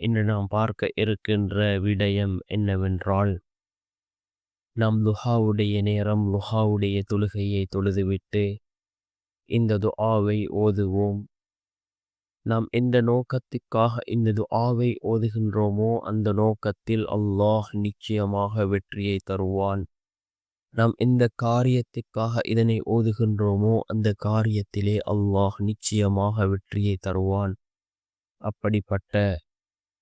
இன்று நாம் பார்க்க இருக்கின்ற விடயம் என்னவென்றால் நாம் லுஹாவுடைய நேரம் லுஹாவுடைய தொழுகையை தொழுதுவிட்டு இந்த துஆவை ஓதுவோம். நாம் எந்த நோக்கத்துக்காக இந்த துஆவை ஓதுகின்றோமோ அந்த நோக்கத்தில் அல்லாஹ் நிச்சயமாக வெற்றியை தருவான். நாம் எந்த காரியத்திற்காக இதனை ஓதுகின்றோமோ அந்த காரியத்திலே அல்லாஹ் நிச்சயமாக வெற்றியை தருவான். அப்படிப்பட்ட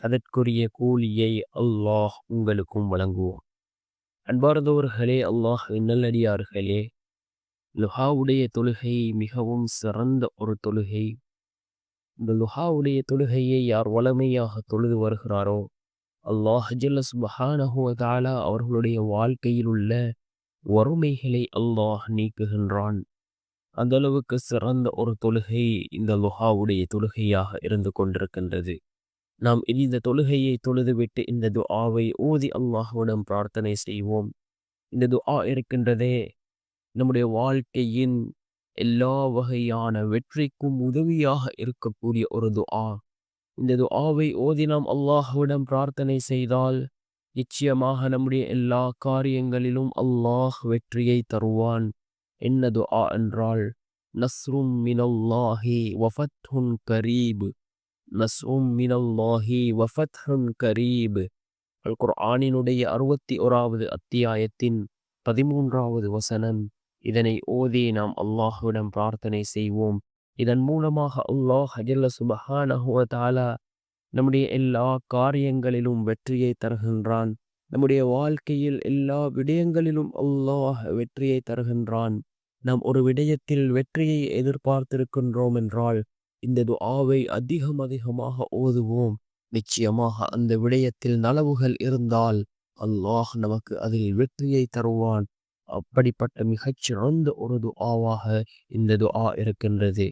அதற்குரிய கூலியை அல்லாஹ் உங்களுக்கும் வழங்குவோம் அன்பார்ந்தவர்களே அல்லாஹ் நல்லடியார்களே லுஹாவுடைய தொழுகை மிகவும் சிறந்த ஒரு தொழுகை. இந்த லுஹாவுடைய தொழுகையை யார் வளமையாக தொழுது வருகிறாரோ அல்லாஹ் ஜல்லஸ் பஹானஹுவதாலா அவர்களுடைய வாழ்க்கையில் உள்ள வறுமைகளை அல்லாஹ் நீக்குகின்றான். அந்த அளவுக்கு சிறந்த ஒரு தொழுகை இந்த லுஹாவுடைய தொழுகையாக இருந்து கொண்டிருக்கின்றது. நாம் இந்த தொழுகையை தொழுதுவிட்டு இந்த துஆவை ஓதி அல்லாஹுவிடம் பிரார்த்தனை செய்வோம். இந்த துஆ இருக்கின்றதே நம்முடைய வாழ்க்கையின் எல்லா வகையான வெற்றிக்கும் உதவியாக இருக்கக்கூடிய ஒரு துஆ. இந்த துஆவை ஓதி நாம் அல்லாஹுவிடம் பிரார்த்தனை செய்தால் நிச்சயமாக நம்முடைய எல்லா காரியங்களிலும் அல்லாஹ் வெற்றியை தருவான். என்ன துஆ என்றால் நஸ்ரும் மினல்லாஹி வஃபத்ஹுன் கரீப். நஸ்ரும் மினல்லாஹி வஃபத்ஹுன் கரீப் அல் குர்ஆனினுடைய அறுபத்தி ஓராவது அத்தியாயத்தின் பதிமூன்றாவது வசனம் இதனை ஓதி நாம் அல்லாஹுவிடம் பிரார்த்தனை செய்வோம் இதன் மூலமாக அல்லாஹ் அஜல்ல சுபஹானஹுவ தாலா நம்முடைய எல்லா காரியங்களிலும் வெற்றியை தருகின்றான் நம்முடைய வாழ்க்கையில் எல்லா விடயங்களிலும் அல்லாஹ் வெற்றியை தருகின்றான் நாம் ஒரு விடயத்தில் வெற்றியை எதிர்பார்த்திருக்கின்றோம் என்றால் இந்த துஆவை அதிகம் அதிகமாக ஓதுவோம். நிச்சயமாக அந்த விடயத்தில் நலவுகள் இருந்தால் அல்லாஹ் நமக்கு அதில் வெற்றியை தருவான். அப்படிப்பட்ட மிகச்சிறந்த ஒரு துஆவாக இந்த துஆ இருக்கின்றது.